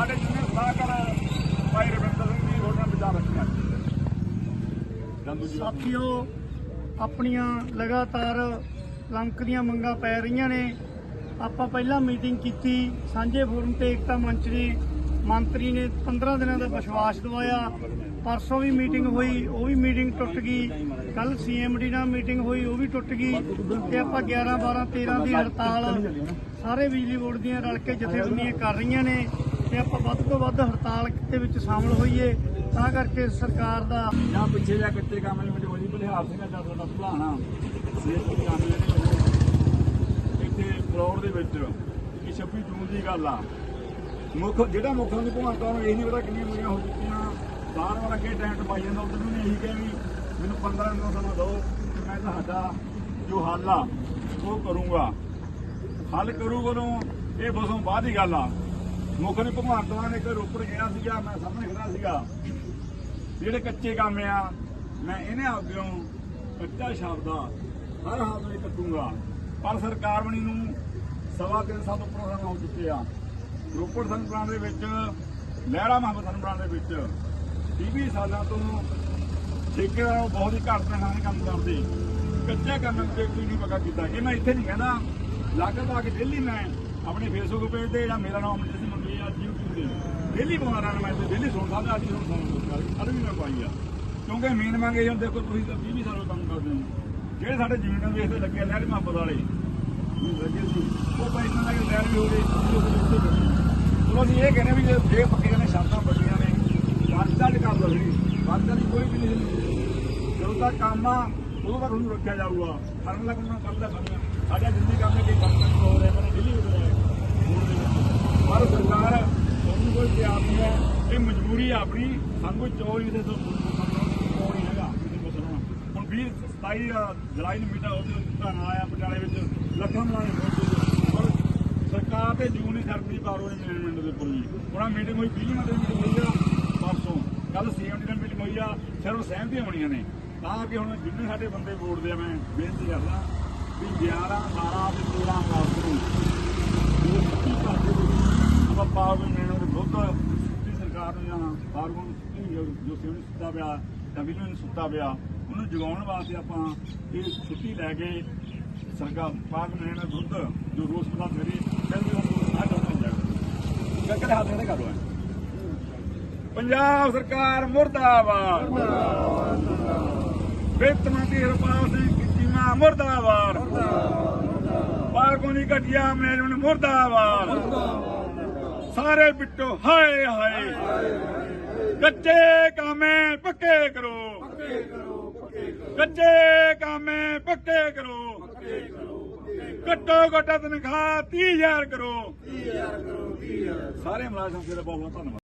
ਸਾਡੇ ਜਿੰਨੇ ਸਲਾਹਕਾਰ ਭਾਈ ਰਵਿੰਦਰ ਸਿੰਘ ਜੀ, ਉਹਨਾਂ ਵਿਚਾਰ ਰੱਖਿਆ। ਸਾਥੀਓ, ਆਪਣੀਆਂ ਲਗਾਤਾਰ ਲੰਕ ਦੀਆਂ ਮੰਗਾਂ ਪੈ ਰਹੀਆਂ ਨੇ। ਆਪਾਂ ਪਹਿਲਾਂ ਮੀਟਿੰਗ ਕੀਤੀ, ਸਾਂਝੇ ਫੋਰਮ ਤੇ ਏਕਤਾ ਮੰਚ ਨੇ, ਮੰਤਰੀ ਨੇ 15 ਦਿਨਾਂ ਦਾ ਵਿਸ਼ਵਾਸ ਦਿਵਾਇਆ। ਪਰਸੋਂ ਵੀ ਮੀਟਿੰਗ ਹੋਈ, ਉਹ ਵੀ ਮੀਟਿੰਗ ਟੁੱਟ ਗਈ। ਕੱਲ ਸੀਐਮਡੀ ਨਾਲ ਮੀਟਿੰਗ ਹੋਈ, ਉਹ ਵੀ ਟੁੱਟ ਗਈ। ਤੇ ਆਪਾਂ 11 12 13 ਦੀ ਹੜਤਾਲ ਸਾਰੇ ਬਿਜਲੀ ਬੋਰਡ ਦੀਆਂ ਰਲ ਕੇ ਜਥੇਬੰਦੀਆਂ ਕਰ ਰਹੀਆਂ ਨੇ। ਤੇ ਆਪਾਂ ਵੱਧ ਤੋਂ ਵੱਧ ਹੜਤਾਲ ਦੇ ਵਿੱਚ ਸ਼ਾਮਲ ਹੋਈਏ, ਤਾਂ ਕਰਕੇ ਸਰਕਾਰ ਦਾ ਜਾਂ ਪਿੱਛੇ ਜਾਂ ਕੱਚੇ ਕੰਮ ਨੇ ਮੈਨੂੰ ਉਹਦੀ ਬਲਿਹਾਰ ਸਿੰਘ ਦਾ ਤੁਹਾਡਾ ਭਲਾਣਾ ਸਿਹਤ ਦੇ ਕੰਮ ਨੇ ਇੱਥੇ ਫਲੋਰ ਦੇ ਵਿੱਚ ਕਿ 26 ਜੂਨ ਦੀ ਗੱਲ ਆ। ਮੁੱਖ, ਜਿਹੜਾ ਮੁੱਖਾਂ ਦੀ ਭੂਮਿਕਾ ਉਹਨੂੰ ਇਹ ਨਹੀਂ ਪਤਾ ਕਿੰਨੀਆਂ ਮੁਰੀਆਂ ਹੋ ਚੁੱਕੀਆਂ ਬਾਰ ਬਾਰ ਅੱਗੇ ਟੈਂਟ ਪਾਈ ਜਾਂਦਾ ਉਦੋਂ ਵੀ ਇਹੀ ਕਿਹਾ ਵੀ ਮੈਨੂੰ 15 ਦਿਨ ਸਮਾਂ ਦਿਓ ਤੇ ਮੈਂ ਤੁਹਾਡਾ ਜੋ ਹੱਲ ਆ, ਉਹ ਕਰੂੰਗਾ। ਹੱਲ ਕਰੂ ਕਦੋਂ ਇਹ ਬਸੋਂ ਬਾਅਦ ਦੀ ਗੱਲ ਆ। ਮੁੱਖ ਨੇ ਭਗਵੰਤ ਮਾਨ ਨੇ ਇੱਕ ਰੋਪੜ ਗਿਆ ਸੀਗਾ, ਮੈਂ ਸਾਹਮਣੇ ਖੜਾ ਸੀਗਾ। ਜਿਹੜੇ ਕੱਚੇ ਕੰਮ ਆ, ਮੈਂ ਇਹਨੇ ਆਪਿਓ ਕੱਚਾ ਸ਼ਬਦ ਆ ਹਰ ਹਾਲ ਵਿੱਚ ਕੱਟੂੰਗਾ। ਪਰ ਸਰਕਾਰ ਬਣੀ ਨੂੰ ਸਵਾ ਤਿੰਨ ਸਾਲ ਉੱਪਰ ਸਮਾਂ ਹੋ ਚੁੱਕੇ ਆ। ਰੋਪੜ ਸੰਪਰਾਂ ਦੇ ਵਿੱਚ, ਲਹਿਰਾ ਮੁਹੱਮਦ ਸੰਪਰਾਂ ਦੇ ਵਿੱਚ 20 ਸਾਲਾਂ ਤੋਂ ਠੇਕੇਦਾਰ ਉਹ ਬਹੁਤ ਹੀ ਘੱਟ ਪੈਸਾ ਦੇ ਕੰਮ ਕਰਦੇ। ਕੱਚੇ ਕੰਮ ਤੇ ਕੋਈ ਨਹੀਂ ਪੱਕਾ ਕੀਤਾ। ਇਹ ਮੈਂ ਇੱਥੇ ਨਹੀਂ ਕਹਿੰਦਾ ਲਗਭਗ ਡੇਲੀ ਮੈਂ ਆਪਣੇ ਫੇਸਬੁੱਕ ਪੇਜ ਤੇ ਜਿਹੜਾ ਮੇਰਾ ਨਾਮ ਅਮਰਿਤ ਸਿੰਘ ਮੰਗੀ ਆ, ਮੈਂ ਤੇ ਡੇਲੀ ਸੁਣਦਾ ਤੇ ਅੱਜ ਹੁਣ ਸੁਣਦਾ ਕੱਲ ਵੀ ਮੈਂ ਪਾਈ ਆ। ਕਿਉਂਕਿ ਮੇਨ ਮੰਗ ਇਹ ਹੁੰਦੇ ਦੇਖੋ ਤੁਸੀਂ ਤਾਂ 20 ਸਾਲ ਕੰਮ ਕਰਦੇ ਹੋ। ਜਿਹੜੇ ਸਾਡੇ ਜ਼ਮੀਨਾਂ ਵੇਚਦੇ ਲੱਗੇ ਲਹਿਰ ਮੁਹੱਬਤ ਵਾਲੇ। ਲੱਗੇ ਸੀ। ਉਹ ਪੈਸੇ ਨਾਲ ਲਹਿਰ ਵੀ ਹੋ ਗਈ ਚਲੋ ਅਸੀਂ ਇਹ ਕਹਿੰਦੇ ਵੀ ਜੇ ਜੇ ਪੱਕੀਆਂ ਨੇ ਸ਼ਰਤਾਂ ਬੱਟੀਆਂ ਨੇ ਵਾਰਤਾ ਕਰ ਲਓ ਜੀ ਵਾਰਤਾ ਦੀ ਕੋਈ ਵੀ ਨਹੀਂ ਜਦੋਂ ਤੱਕ ਕੰਮ ਆ, ਉਦੋਂ ਤੱਕ ਉਹਨੂੰ ਰੱਖਿਆ ਜਾਊਗਾ। ਕਰਨ ਲੱਗਣਾ ਉਹਨਾਂ ਕੰਮ ਦਾ ਕਰਨਾ ਸਾਡਾ ਜ਼ਿੰਦਗੀ ਕੰਮ ਦੇ ਕੰਮ ਕੰਮ ਹੋ ਰਿਹਾ ਹੈ ਪਰ ਸਰਕਾਰ ਉਹਨੂੰ ਕੋਈ ਤਿਆਰ ਨਹੀਂ ਹੈ ਇਹ ਆਪਣੀ ਸਾਨੂੰ ਕੋਈ ਚੋਰੀ ਦੇ ਤੋਂ ਕੋਈ ਨਹੀਂ ਹੈਗਾ ਹੁਣ 20 27 ਜੁਲਾਈ ਨੂੰ ਮੀਟਾ ਉਹਦੇ ਧਰਨਾ ਆਇਆ ਪਟਿਆਲੇ ਵਿੱਚ, ਲੱਖਾਂ ਮਲਾਣੇ ਪਹੁੰਚੇ ਸਰਕਾਰ ਤੇ ਜੂਨ ਹੀ ਸਰਦੀ ਪਾਰੋ ਮੈਨੇਜਮੈਂਟ ਦੇ ਉੱਪਰ ਉਹਨਾਂ ਮੀਟਿੰਗ ਹੋਈ 20 ਮਿੰਟ ਦੀ ਮੀਟਿੰਗ ਹੋਈ ਆ, ਪਰਸੋਂ। ਕੱਲ ਸੀਐਮਡੀ ਨਾਲ ਮੀਟਿੰਗ ਹੋਈ ਆ ਸਿਰਫ ਸਹਿਮਤੀਆਂ ਹੋਣੀਆਂ ਨੇ। ਤਾਂ ਕਿ ਹੁਣ ਜਿੰਨੇ ਸਾਡੇ ਬੰਦੇ ਵੋਟ ਦੇ ਆ, ਮੈਂ ਬੇਨਤੀ ਕਰਦਾ ਵੀ 11 12 ਤੇ 13 ਅਗਸਤ ਨੂੰ, ਜੋ ਸਿੱਧੀ ਘਰ ਆਪਾਂ ਪਾਵਰ ਮੈਨੇਜਮੈਂਟ ਦੇ ਵਿਰੁੱਧ ਸਿੱਧੀ ਸਰਕਾਰ ਨੂੰ ਜਾਂ ਫਾਰਮੂਲ ਨੂੰ ਸਿੱਧੀ ਜੋ ਜੋ ਸੁੱਤਾ ਪਿਆ ਡਬਲਯੂ ਨੂੰ ਸੁੱਤਾ ਪਿਆ, ਉਹਨੂੰ ਜਗਾਉਣ ਵਾਸਤੇ ਆਪਾਂ ਇਹ ਛੁੱਟੀ ਲੈ ਕੇ ਸਰਕਾਰ ਪਾਰਕ ਮੈਨੇਜਮੈਂਟ ਦੇ ਜੋ ਰੋਸ ਪ੍ਰਦਾਨ ਕਰੀ, ਫਿਰ ਉਹ ਨਾ ਚਾਹੁੰਦੇ। ਜਾਏਗਾ ਕਿਹੜੇ ਹੱਥ ਖੜੇ ਕਰ ਪੰਜਾਬ ਸਰਕਾਰ ਮੁਰਦਾਬਾਦ। ਵਿੱਤ ਮੰਤਰੀ ਹਰਪਾਲ ਸਿੰਘ ਚੀਮਾ ਮੁਰਦਾਬਾਦ। ਪਾਰਕੋਨੀ ਘਟਿਆ ਮੈਨੇਜਮੈਂਟ ਮੁਰਦਾਬਾਦ। ਸਾਰੇ ਬਿੱਟੋ ਹਾਏ ਹਾਏ। ਕੱਚੇ ਕਾਮੇ ਪੱਕੇ ਕਰੋ। ਕੱਚੇ ਕਾਮੇ ਪੱਕੇ ਕਰੋ। ਘੱਟੋ ਘੱਟ ਤਨਖਾਹ 30000 ਕਰੋ। ਸਾਰੇ ਮੁਲਾਜ਼ਮ ਦੇ ਬਹੁਤ ਬਹੁਤ ਧੰਨਵਾਦ।